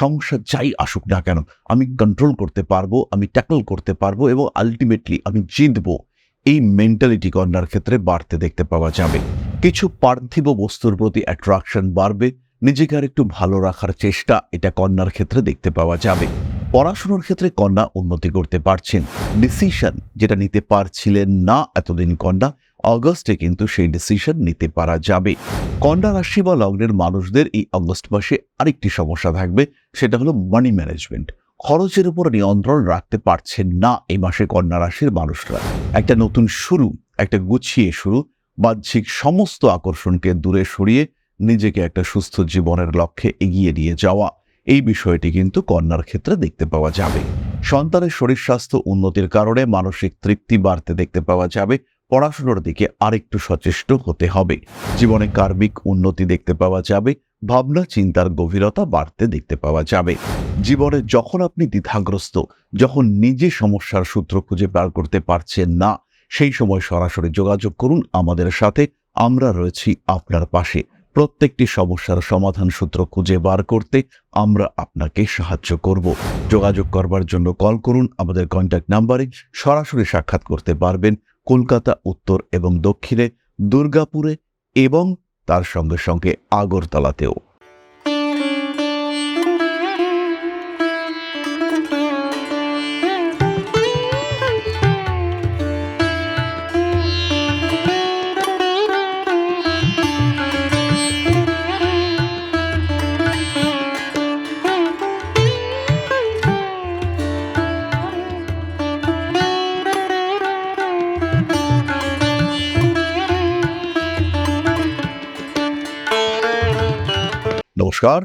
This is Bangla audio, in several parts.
সমস্যা যাই আসুক না কেন, আমি কন্ট্রোল করতে পারব, আমি ট্যাকল করতে পারব এবং আলটিমেটলি আমি জিতবো। এই মেন্টালিটি কন্যার ক্ষেত্রে বাড়তে দেখতে পাওয়া যাবে। কিছু পার্থিব বস্তুর প্রতি অ্যাট্রাকশন বাড়বে, নিজেকে আর একটু ভালো রাখার চেষ্টা এটা কন্যার ক্ষেত্রে দেখতে পাওয়া যাবে। পড়াশোনার ক্ষেত্রে কন্যা উন্নতি করতে পারছেন। ডিসিশন যেটা নিতে পারছিলেন না এতদিন কন্যা অগস্টে কিন্তু সেই ডিসিশন নিতে পারা যাবে। কন্যা রাশি বা লগ্নের মানুষদের এই অগস্ট মাসে আরেকটি সমস্যা থাকবে, সেটা হলো মানি ম্যানেজমেন্ট খরচের উপর নিয়ন্ত্রণ রাখতে পারছেন না এই মাসে কন্যা রাশির মানুষরা। একটা নতুন শুরু, একটা গুছিয়ে শুরু, বাহ্যিক সমস্ত আকর্ষণকে দূরে সরিয়ে নিজেকে একটা সুস্থ জীবনের লক্ষ্যে এগিয়ে নিয়ে যাওয়া। এই বিষয়টি কিন্তু কন্যার ক্ষেত্রে দেখতে পাওয়া যাবে। সন্তানের শরীর স্বাস্থ্য উন্নতির কারণে মানসিক তৃপ্তি বাড়তে দেখতে পাওয়া যাবে। পড়াশোনার দিকে আরেকটু সচেষ্ট হতে হবে। জীবনে কার্মিক উন্নতি দেখতে পাওয়া যাবে, ভাবনা চিন্তার গভীরতা বাড়তে দেখতে পাওয়া যাবে। জীবনে যখন আপনি দ্বিধাগ্রস্ত, যখন নিজে সমস্যার সূত্র খুঁজে বার করতে পারছেন না, সেই সময় সরাসরি যোগাযোগ করুন আমাদের সাথে, আমরা রয়েছি আপনার পাশে। প্রত্যেকটি সমস্যার সমাধান সূত্র খুঁজে বার করতে আমরা আপনাকে সাহায্য করব। যোগাযোগ করবার জন্য কল করুন, আমাদের কন্ট্যাক্ট নাম্বারে সরাসরি সাক্ষাৎ করতে পারবেন। কলকাতা উত্তর এবং দক্ষিণে দুর্গাপুরে এবং তার সঙ্গে সঙ্গে আগরতলাতেও। নমস্কার।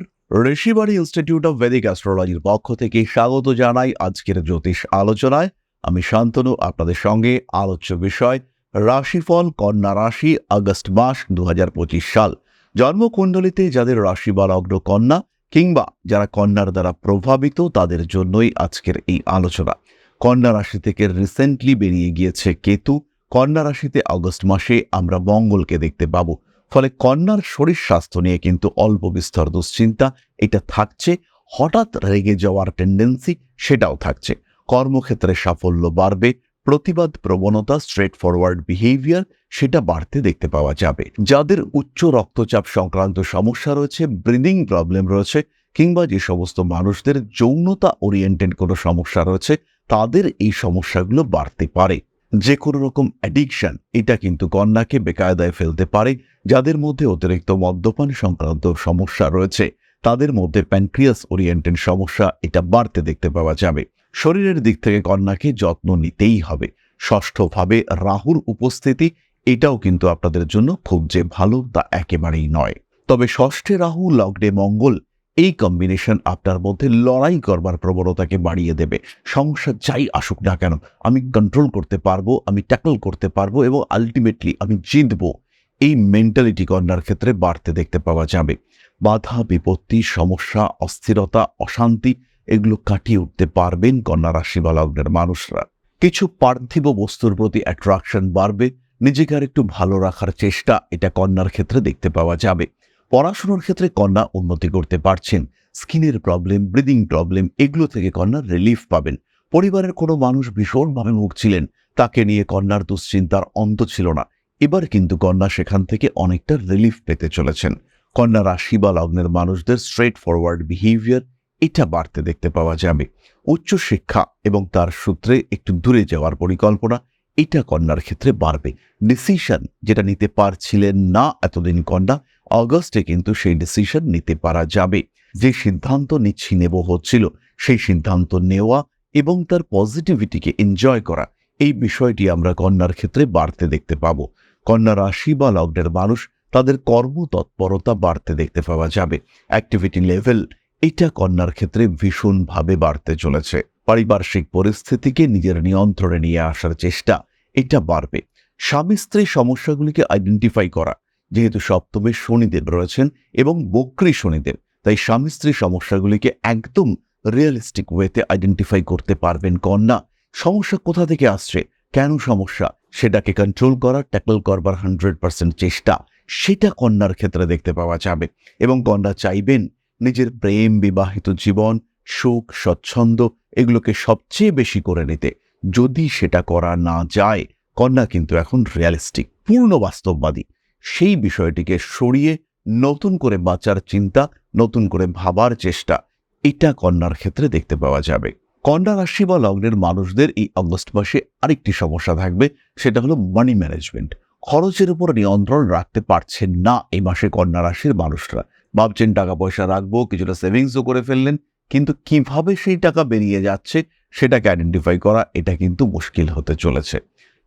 ঋষিবাড়ি ইনস্টিটিউট অফ ভেদিক অ্যাস্ট্রোলজির পক্ষ থেকে স্বাগত জানাই আজকের জ্যোতিষ আলোচনায়। আমি শান্তনু, আপনাদের সঙ্গে আলোচ্য বিষয়, রাশিফল, কন্যা রাশি, আগস্ট মাস দুহাজার পঁচিশ সাল। জন্মকুণ্ডলিতে যাদের রাশি বা লগ্ন কন্যা কিংবা যারা কন্যার দ্বারা প্রভাবিত, তাদের জন্যই আজকের এই আলোচনা। কন্যা রাশি থেকে রিসেন্টলি বেরিয়ে গিয়েছে কেতু। কন্যা রাশিতে আগস্ট মাসে আমরা মঙ্গলকে দেখতে পাবো। ফলে কন্যার শরীর স্বাস্থ্য নিয়ে কিন্তু অল্প বিস্তর দুশ্চিন্তা, এটা থাকছে। হঠাৎ রেগে যাওয়ার টেন্ডেন্সি সেটাও থাকছে। কর্মক্ষেত্রে সাফল্য বাড়বে, প্রতিবাদ প্রবণতা স্ট্রেট ফরওয়ার্ড বিহেভিয়ার সেটা বাড়তে দেখতে পাওয়া যাবে। যাদের উচ্চ রক্তচাপ সংক্রান্ত সমস্যা রয়েছে ব্রিদিং প্রবলেম রয়েছে, কিংবা যে সমস্ত মানুষদের যৌনতা ওরিয়েন্টেড কোনো সমস্যা রয়েছে, তাদের এই সমস্যাগুলো বাড়তে পারে। যে কোনো রকম অ্যাডিকশন এটা কিন্তু কন্যাকে বেকায়দায় ফেলতে পারে, যাদের মধ্যে অতিরিক্ত মদ্যপান সংক্রান্ত সমস্যা রয়েছে। তাদের মধ্যে প্যানক্রিয়াস ওরিয়েন্টেড সমস্যা, এটা বাড়তে দেখতে পাওয়া যাবে। শরীরের দিক থেকে কন্যাকে যত্ন নিতেই হবে। ষষ্ঠভাবে রাহুর উপস্থিতি, এটাও কিন্তু আপনাদের জন্য খুব যে ভালো তা একেবারেই নয়। তবে ষষ্ঠে রাহু, লগ্নে মঙ্গল এই কম্বিনেশন আপনার মধ্যে লড়াই করবার প্রবণতাকে বাড়িয়ে দেবে। সমস্যা যাই আসুক না কেন, আমি কন্ট্রোল করতে পারব, আমি ট্যাকল করতে পারব এবং আলটিমেটলি আমি জিতবো। এই মেন্টালিটি কন্যার ক্ষেত্রে বাড়তে দেখতে পাওয়া যাবে। বাধা, বিপত্তি, সমস্যা, অস্থিরতা, অশান্তি, এগুলো কাটিয়ে উঠতে পারবেন কন্যা রাশি বা লগ্নের মানুষরা। কিছু পার্থিব বস্তুর প্রতি অ্যাট্রাকশন বাড়বে, নিজেকে আর একটু ভালো রাখার চেষ্টা এটা কন্যার ক্ষেত্রে দেখতে পাওয়া যাবে। পড়াশোনার ক্ষেত্রে কন্যা উন্নতি করতে পারছেন। স্কিনের প্রবলেম, ব্রিদিং প্রবলেম, এগুলো থেকে কন্যা রিলিফ পাবেন। পরিবারের কোনো মানুষ ভীষণভাবে ভুগছিলেন তাকে নিয়ে কন্যার দুশ্চিন্তার অন্ত ছিল না। এবার কিন্তু কন্যা সেখান থেকে অনেকটা রিলিফ পেতে চলেছেন। কন্যা রাশি বা লগ্নের মানুষদের স্ট্রেট ফরওয়ার্ড বিহেভিয়ার এটা বাড়তে দেখতে পাওয়া যাবে। উচ্চ শিক্ষা এবং তার সূত্রে একটু দূরে যাওয়ার পরিকল্পনা এটা কন্যার ক্ষেত্রে বাড়বে। ডিসিশন যেটা নিতে পারছিলেন না এতদিন কন্যা অগস্টে কিন্তু সেই ডিসিশন নিতে পারা যাবে। যে সিদ্ধান্ত নিচ্ছি নেব হচ্ছিল, সেই সিদ্ধান্ত নেওয়া এবং তার পজিটিভিটিকে এনজয় করা, এই বিষয়টি আমরা কন্যার ক্ষেত্রে বাড়তে দেখতে পাব। কন্যা রাশি বা লগ্নের মানুষ তাদের কর্মতৎপরতা বাড়তে দেখতে পাওয়া যাবে। অ্যাক্টিভিটি লেভেল এটা কন্যার ক্ষেত্রে ভীষণভাবে বাড়তে চলেছে। পারিপার্শ্বিক পরিস্থিতিকে নিজের নিয়ন্ত্রণে নিয়ে আসার চেষ্টা, এটা বাড়বে। স্বামী স্ত্রী সমস্যাগুলিকে আইডেন্টিফাই করা যেহেতু সপ্তমে শনিদেব রয়েছেন এবং বক্রী শনিদেব, তাই স্বামী স্ত্রী সমস্যাগুলিকে একদম রিয়েলিস্টিক ওয়েতে আইডেন্টিফাই করতে পারবেন কন্যা। সমস্যা কোথা থেকে আসছে? কেন সমস্যা? সেটাকে কন্ট্রোল করা ট্যাকল করবার হান্ড্রেড পার্সেন্ট চেষ্টা, সেটা কন্যার ক্ষেত্রে দেখতে পাওয়া যাবে। এবং কন্যা চাইবেন নিজের প্রেম, বিবাহিত জীবন সুখ স্বচ্ছন্দ এগুলোকে সবচেয়ে বেশি করে নিতে। যদি সেটা করা না যায়, কন্যা কিন্তু এখন রিয়ালিস্টিক পূর্ণ বাস্তববাদী। সেই বিষয়টিকে সরিয়ে নতুন করে বাঁচার চিন্তা, নতুন করে ভাবার চেষ্টা, এটা কন্যার ক্ষেত্রে দেখতে পাওয়া যাবে। কন্যা রাশি বা লগ্নের মানুষদের এই অগস্ট মাসে আরেকটি সমস্যা থাকবে, সেটা হলো মানি ম্যানেজমেন্ট খরচের উপর নিয়ন্ত্রণ রাখতে পারছেন না এই মাসে কন্যা রাশির মানুষরা। ভাবছেন টাকা পয়সা রাখব, কিছুটা সেভিংসও করে ফেললেন, কিন্তু কীভাবে সেই টাকা বেরিয়ে যাচ্ছে, সেটাকে আইডেন্টিফাই করা, এটা কিন্তু মুশকিল হতে চলেছে।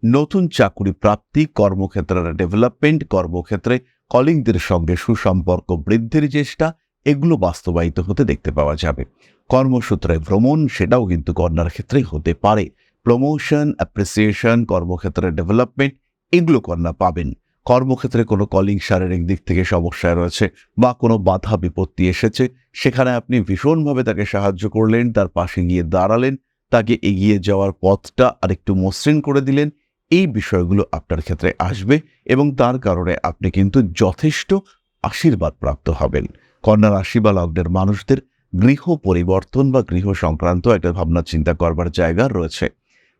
নতুন চাকুরি প্রাপ্তি, কর্মক্ষেত্রের ডেভেলপমেন্ট কর্মক্ষেত্রে কলিংদের সঙ্গে সুসম্পর্ক বৃদ্ধির চেষ্টা, এগুলো বাস্তবায়িত হতে দেখতে পাওয়া যাবে। কর্মসূত্রে ভ্রমণ, সেটাও কিন্তু কন্যার ক্ষেত্রে হতে পারে। প্রমোশন অ্যাপ্রিসিয়েশন কর্মক্ষেত্রে ডেভেলপমেন্ট এগুলো কন্যা পাবেন। কর্মক্ষেত্রে কোনো কলিং শারীরিক দিক থেকে সমস্যায় রয়েছে বা কোনো বাধা, বিপত্তি এসেছে, সেখানে আপনি ভীষণভাবে তাকে সাহায্য করলেন, তার পাশে গিয়ে দাঁড়ালেন, তাকে এগিয়ে যাওয়ার পথটা আরেকটু মসৃণ করে দিলেন এই বিষয়গুলো আপনার ক্ষেত্রে আসবে এবং তার কারণে আপনি কিন্তু যথেষ্ট আশীর্বাদ প্রাপ্ত হবেন। কন্যা রাশি বা লগ্নের মানুষদের গৃহ পরিবর্তন বা গৃহ সংক্রান্ত একটা ভাবনা চিন্তা করবার জায়গা রয়েছে।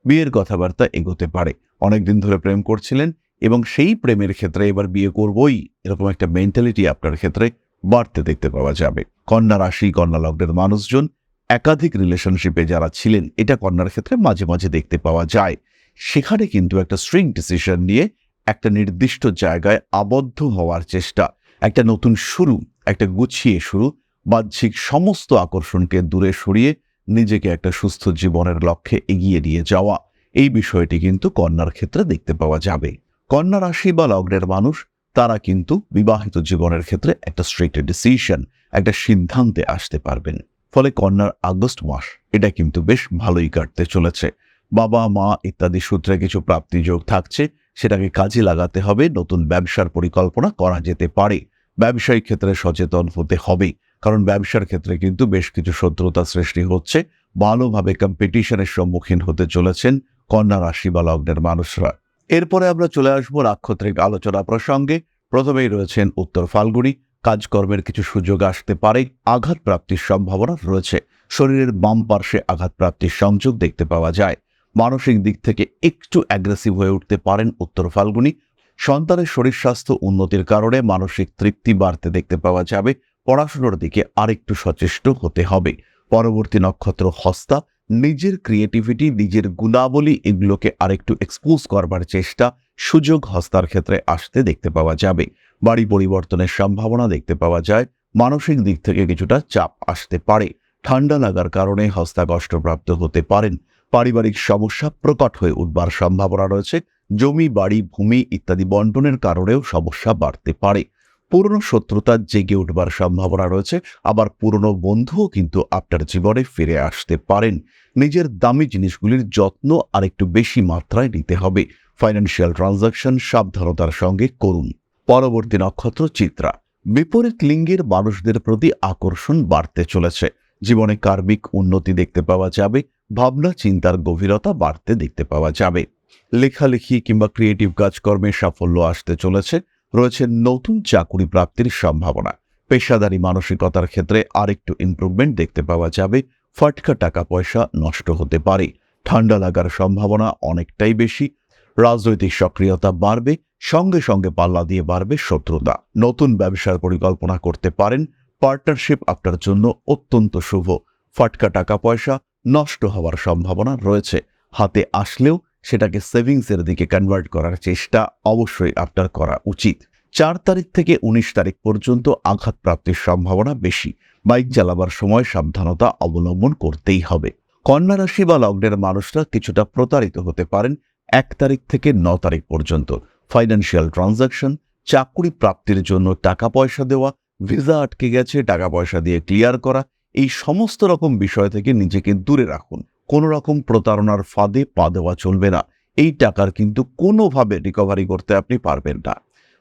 বিয়ের কথাবার্তা এগোতে পারে। অনেকদিন ধরে প্রেম করছিলেন এবং সেই প্রেমের ক্ষেত্রে এবার বিয়ে করবই এরকম একটা মেন্টালিটি আপনার ক্ষেত্রে বাড়তে দেখতে পাওয়া যাবে। কন্যা রাশি, কন্যা লগ্নের মানুষজন একাধিক রিলেশনশিপে যারা ছিলেন, এটা কন্যার ক্ষেত্রে মাঝে মাঝে দেখতে পাওয়া যায়। সেখানে কিন্তু একটা স্ট্রিং ডিসিশন নিয়ে একটা নির্দিষ্ট জায়গায় আবদ্ধ হওয়ার চেষ্টা, একটা নতুন শুরু, একটা গুছিয়ে শুরু, বাহ্যিক সমস্ত আকর্ষণকে দূরে সরিয়ে নিজেকে একটা সুস্থ জীবনের লক্ষ্যে এগিয়ে নিয়ে যাওয়া। এই বিষয়টি কিন্তু কন্যার ক্ষেত্রে দেখতে পাওয়া যাবে। কন্যা রাশি বা লগ্নের মানুষ, তারা কিন্তু বিবাহিত জীবনের ক্ষেত্রে একটা স্ট্রেট ডিসিশন একটা সিদ্ধান্তে আসতে পারবেন। ফলে কন্যার আগস্ট মাস, এটা কিন্তু বেশ ভালোই কাটতে চলেছে। বাবা, মা ইত্যাদি সূত্রে কিছু প্রাপ্তিযোগ থাকছে। সেটাকে কাজে লাগাতে হবে। নতুন ব্যবসার পরিকল্পনা করা যেতে পারে। ব্যবসায়িক ক্ষেত্রে সচেতন হতে হবে। কারণ ব্যবসার ক্ষেত্রে কিন্তু বেশ কিছু শত্রুতা সৃষ্টি হচ্ছে। ভালোভাবে কম্পিটিশনের সম্মুখীন হতে চলেছেন কন্যা রাশি বা লগ্নের মানুষরা। এরপরে আমরা চলে আসব নাক্ষত্রিক আলোচনা প্রসঙ্গে। প্রথমেই রয়েছেন উত্তর ফাল্গুনি। কাজকর্মের কিছু সুযোগ আসতে পারে। আঘাত প্রাপ্তির সম্ভাবনা রয়েছে। শরীরের বাম পার্শ্বে আঘাত প্রাপ্তির সংযোগ দেখতে পাওয়া যায়। মানসিক দিক থেকে একটু অ্যাগ্রেসিভ হয়ে উঠতে পারেন উত্তর ফাল্গুনি। সন্তানের শরীর স্বাস্থ্য উন্নতির কারণে মানসিক তৃপ্তি বাড়তে দেখতে পাওয়া যাবে। পড়াশুনোর দিকে আরেকটু সচেষ্ট হতে হবে। পরবর্তী নক্ষত্র হস্তা, নিজের ক্রিয়েটিভিটি নিজের গুণাবলী এগুলোকে আরেকটু এক্সপোজ করবার চেষ্টা সুযোগ হস্তার ক্ষেত্রে আসতে দেখতে পাওয়া যাবে। বাড়ি পরিবর্তনের সম্ভাবনা দেখতে পাওয়া যায়। মানসিক দিক থেকে কিছুটা চাপ আসতে পারে। ঠান্ডা লাগার কারণে হস্তা কষ্টপ্রাপ্ত হতে পারেন। পারিবারিক সমস্যা প্রকট হয়ে উঠবার সম্ভাবনা রয়েছে। জমি, বাড়ি, ভূমি ইত্যাদি বন্টনের কারণেও সমস্যা বাড়তে পারে। পুরনো শত্রুতা জেগে উঠবার সম্ভাবনা রয়েছে। আবার পুরনো বন্ধুও কিন্তু আপনার জীবনে ফিরে আসতে পারেন। নিজের দামি জিনিসগুলির যত্ন আর একটু বেশি মাত্রায় নিতে হবে। ফাইন্যান্সিয়াল ট্রানজাকশন সাবধানতার সঙ্গে করুন। পরবর্তী নক্ষত্র চিত্রা। বিপরীত লিঙ্গের মানুষদের প্রতি আকর্ষণ বাড়তে চলেছে। জীবনে কার্মিক উন্নতি দেখতে পাওয়া যাবে। ভাবনা, চিন্তার গভীরতা বাড়তে দেখতে পাওয়া যাবে। লেখালেখি কিংবা ক্রিয়েটিভ কাজকর্মে সাফল্য আসতে চলেছে। রয়েছে নতুন চাকুরি প্রাপ্তির সম্ভাবনা। পেশাদারী মানসিকতার ক্ষেত্রে আরেকটু ইমপ্রুভমেন্ট দেখতে পাওয়া যাবে। ফাটকা টাকা পয়সা নষ্ট হতে পারে। ঠান্ডা লাগার সম্ভাবনা অনেকটাই বেশি। রাজনৈতিক সক্রিয়তা বাড়বে। সঙ্গে সঙ্গে পাল্লা দিয়ে বাড়বে শত্রুতা। নতুন ব্যবসার পরিকল্পনা করতে পারেন। পার্টনারশিপ আপনার জন্য অত্যন্ত শুভ। ফাটকা টাকা পয়সা নষ্ট হওয়ার সম্ভাবনা রয়েছে। হাতে আসলেও সেটাকে সেভিংসের দিকে কনভার্ট করার চেষ্টা অবশ্যই আপনার করা উচিত। চার তারিখ থেকে উনিশ তারিখ পর্যন্ত আঘাত প্রাপ্তির সম্ভাবনা বেশি। বাইক চালাবার সময় সাবধানতা অবলম্বন করতেই হবে। কন্যা রাশি বা লগ্নের মানুষরা কিছুটা প্রতারিত হতে পারেন এক তারিখ থেকে ন তারিখ পর্যন্ত। ফাইন্যান্সিয়াল ট্রানজাকশন চাকরি প্রাপ্তির জন্য টাকা পয়সা দেওয়া, ভিসা আটকে গেছে, টাকা পয়সা দিয়ে ক্লিয়ার করা এই সমস্ত রকম বিষয় থেকে নিজেকে দূরে রাখুন। কোনো রকম প্রতারণার ফাঁদে পা দেওয়া চলবে না। এই টাকার কিন্তু কোনোভাবে রিকভারি করতে আপনি পারবেন না।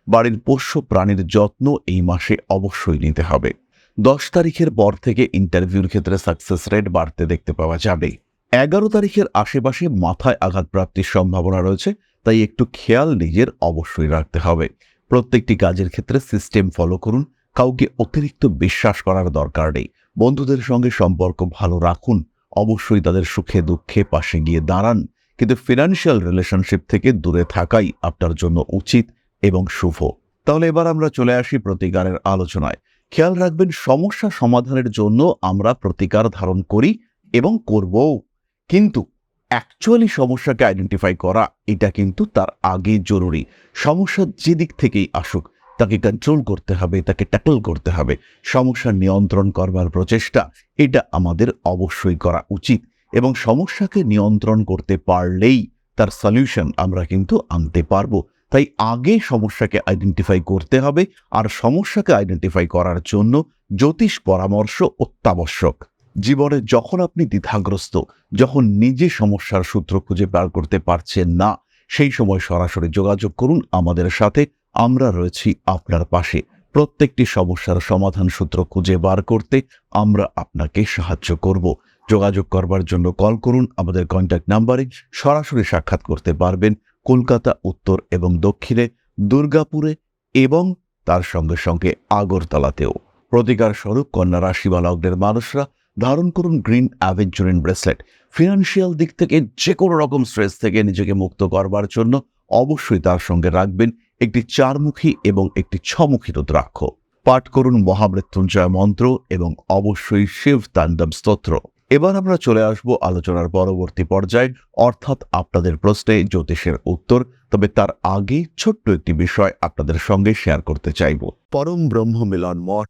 বাড়ির পোষ্য প্রাণীর যত্ন এই মাসে অবশ্যই নিতে হবে। দশ তারিখের পর থেকে ইন্টারভিউর ক্ষেত্রে সাকসেস রেট বাড়তে দেখতে পাওয়া যাবে। এগারো তারিখের আশেপাশে মাথায় আঘাত প্রাপ্তির সম্ভাবনা রয়েছে, তাই একটু খেয়াল নিজের অবশ্যই রাখতে হবে। প্রত্যেকটি কাজের ক্ষেত্রে সিস্টেম ফলো করুন। কাউকে অতিরিক্ত বিশ্বাস করার দরকার নেই। বন্ধুদের সঙ্গে সম্পর্ক ভালো রাখুন। অবশ্যই তাদের সুখে দুঃখে পাশে গিয়ে দাঁড়ান। কিন্তু ফিনান্সিয়াল রিলেশনশিপ থেকে দূরে থাকাই আপনার জন্য উচিত এবং শুভ। তাহলে এবার আমরা চলে আসি প্রতিকারের আলোচনায়। খেয়াল রাখবেন, সমস্যা সমাধানের জন্য আমরা প্রতিকার ধারণ করি এবং করবও। কিন্তু অ্যাকচুয়ালি সমস্যাকে আইডেন্টিফাই করা, এটা কিন্তু তার আগে জরুরি। সমস্যা যে দিক থেকেই আসুক তাকে কন্ট্রোল করতে হবে, তাকে ট্যাকল করতে হবে। সমস্যা নিয়ন্ত্রণ করবার প্রচেষ্টা, এটা আমাদের অবশ্যই করা উচিত। এবং সমস্যাকে নিয়ন্ত্রণ করতে পারলেই তার সলিউশন আমরা কিন্তু আনতে পারব। তাই আগে সমস্যাকে আইডেন্টিফাই করতে হবে, আর সমস্যাকে আইডেন্টিফাই করার জন্য জ্যোতিষ পরামর্শ অত্যাবশ্যক। জীবনে যখন আপনি দ্বিধাগ্রস্ত, যখন নিজে সমস্যার সূত্র খুঁজে বার করতে পারছেন না, সেই সময় সরাসরি যোগাযোগ করুন আমাদের সাথে। আমরা রয়েছি আপনার পাশে। প্রত্যেকটি সমস্যার সমাধান সূত্র খুঁজে বার করতে আমরা আপনাকে সাহায্য করব। যোগাযোগ করবার জন্য কল করুন। আমাদের কন্ট্যাক্ট নাম্বারে সরাসরি সাক্ষাৎ করতে পারবেন কলকাতা, উত্তর এবং দক্ষিণে দুর্গাপুরে এবং তার সঙ্গে সঙ্গে আগরতলাতেও। প্রতিকার স্বরূপ কন্যা রাশি বা লগ্নের মানুষরা ধারণ করুন গ্রিন অ্যাভেঞ্চুরিন ব্রেসলেট। ফিনান্সিয়াল দিক থেকে যে কোনো রকম স্ট্রেস থেকে নিজেকে মুক্ত করবার জন্য অবশ্যই তার সঙ্গে রাখবেন একটি চারমুখী এবং একটি ছমুখী রুদ্রাক্ষ। পাঠ করুন মহামৃত্যুঞ্জয় মন্ত্র এবং অবশ্যই শিব তাণ্ডব স্তোত্র। এবার আমরা চলে আসব আলোচনার পরবর্তী পর্যায়ে। অর্থাৎ আপনাদের প্রশ্নে জ্যোতিষের উত্তর, তবে তার আগে ছোট্ট একটি বিষয় আপনাদের সঙ্গে শেয়ার করতে চাইব। পরম ব্রহ্ম মিলন মঠ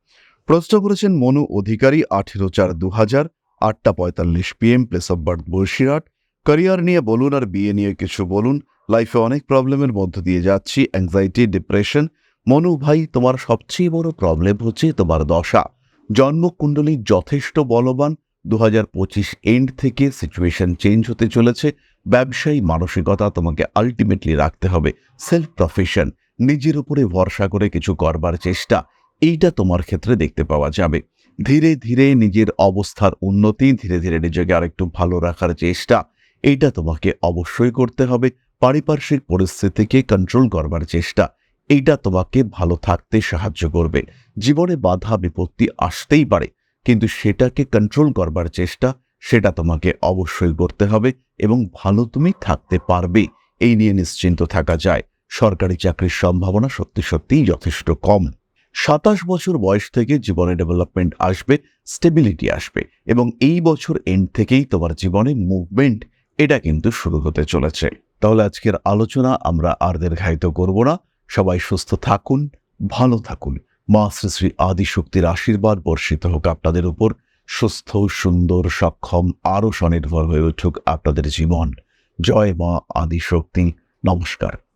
প্রশ্ন করেছেন মনু অধিকারী আঠেরো চার দু হাজার আটটা পঁয়তাল্লিশ PM place of birth Basirhat career নিয়ে বলুন আর বিয়ে নিয়ে কিছু বলুন। লাইফে অনেক প্রবলেমের মধ্য দিয়ে যাচ্ছি অ্যাংজাইটি ডিপ্রেশন মনু ভাই, তোমার সবচেয়ে বড় প্রবলেম হচ্ছে তোমার দশা। জন্মকুণ্ডলী যথেষ্ট বলবান। দু হাজার পঁচিশ এন্ড থেকে সিচুয়েশন চেঞ্জ হতে চলেছে। ব্যবসায়ী মানসিকতা তোমাকে আলটিমেটলি রাখতে হবে। সেলফ প্রফেশন নিজের উপরে ভরসা করে কিছু করবার চেষ্টা। এইটা তোমার ক্ষেত্রে দেখতে পাওয়া যাবে। ধীরে ধীরে নিজের অবস্থার উন্নতি, ধীরে ধীরে নিজেকে আরেকটু ভালো রাখার চেষ্টা, এইটা তোমাকে অবশ্যই করতে হবে। পারিপার্শ্বিক পরিস্থিতিকে কন্ট্রোল করবার চেষ্টা, এইটা তোমাকে ভালো থাকতে সাহায্য করবে। জীবনে বাধা, বিপত্তি আসতেই পারে, কিন্তু সেটাকে কন্ট্রোল করবার চেষ্টা, সেটা তোমাকে অবশ্যই করতে হবে এবং ভালো তুমি থাকতে পারবে। এই নিয়ে নিশ্চিন্ত থাকা যায়। সরকারি চাকরির সম্ভাবনা সত্যি সত্যিই যথেষ্ট কম। সাতাশ বছর বয়স থেকে জীবনে ডেভেলপমেন্ট আসবে স্টেবিলিটি আসবে এবং এই বছর এন্ড থেকেই তোমার জীবনে মুভমেন্ট এটা কিন্তু শুরু হতে চলেছে। তাহলে আজকের আলোচনা আমরা আর দীর্ঘায়িত করব না। সবাই সুস্থ থাকুন, ভালো থাকুন। মা শ্রী শ্রী আদিশক্তির আশীর্বাদ বর্ষিত হোক আপনাদের উপর। সুস্থ, সুন্দর, সক্ষম, আরও স্বনির্ভর হয়ে উঠুক আপনাদের জীবন। জয় মা আদিশক্তি। নমস্কার।